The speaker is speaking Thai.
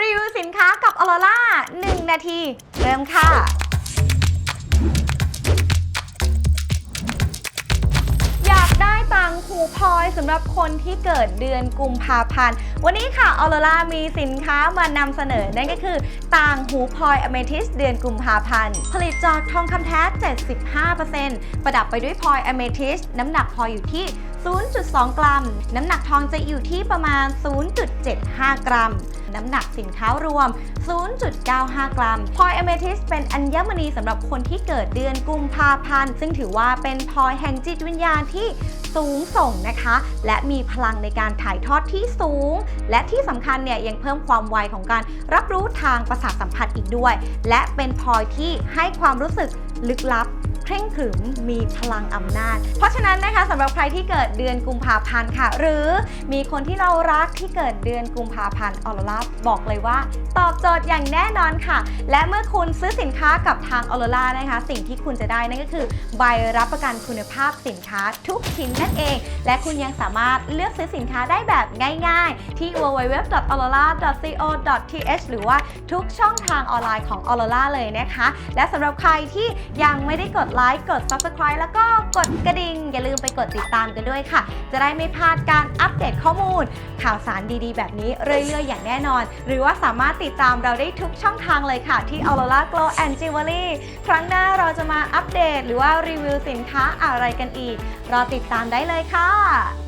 รีวิวสินค้ากับออโรล่า1นาที เริ่มค่ะ หูพลอยสำหรับคนที่เกิดเดือนกุมภาพันธ์ วันนี้ค่ะออโรล่ามีสินค้ามานำเสนอ นั่นก็คือต่างหูพลอยอเมทิสเดือนกุมภาพันธ์ ผลิตจากทองคำแท้ 75%ประดับไปด้วยพลอยอเมทิสน้ำหนักพลอยอยู่ที่ 0.2 กรัม น้ำหนักทองจะอยู่ที่ประมาณ 0.75 กรัม น้ำหนักสินค้ารวม 0.95 กรัมพลอยอเมทิสเป็นอัญมณีสำหรับคนที่เกิดเดือนกุมภาพันธ์ ซึ่งถือว่าเป็นพลอยแห่งจิตวิญญาณที่ สูงส่งนะคะ และมีพลังในการถ่ายทอดที่สูง และที่สำคัญเนี่ยยังเพิ่มความไวของการรับรู้ทางประสาทสัมผัสอีกด้วย และเป็นพลอยที่ให้ความรู้สึกลึกลับ เคร่งขรึมมีพลังอำนาจ เพราะฉะนั้นนะคะสำหรับใครที่เกิดเดือนกุมภาพันธ์ค่ะ หรือมีคนที่เรารักที่เกิดเดือนกุมภาพันธ์ออโรล่าบอกเลยว่า ตอบโจทย์อย่างแน่นอนค่ะ และเมื่อคุณซื้อสินค้ากับทางออโรล่านะคะ สิ่งที่คุณจะได้นั่นก็คือใบรับประกันคุณภาพสินค้าทุกชิ้นนั่นเอง และคุณยังสามารถเลือกซื้อสินค้าได้แบบง่าย ๆ ที่ www.aurora.co.th หรือว่าทุกช่องทางออนไลน์ของ Aurora เลยนะคะ และสำหรับใครที่ยังไม่ได้กดไลค์กด Subscribe แล้วก็กดกระดิ่ง อย่าลืมไปกดติดตามกันด้วยค่ะ จะได้ไม่พลาดการอัปเดตข้อมูล ข่าวสารดีๆ แบบนี้เรื่อยๆ อย่างแน่นอน หรือว่าสามารถติดตามเราได้ทุกช่องทางเลยค่ะ ที่ Aurora Glow and Jewelry ครั้งหน้าเราจะมาอัปเดต หรือว่ารีวิวสินค้าอะไรกันอีก รอติดตามได้เลยค่ะ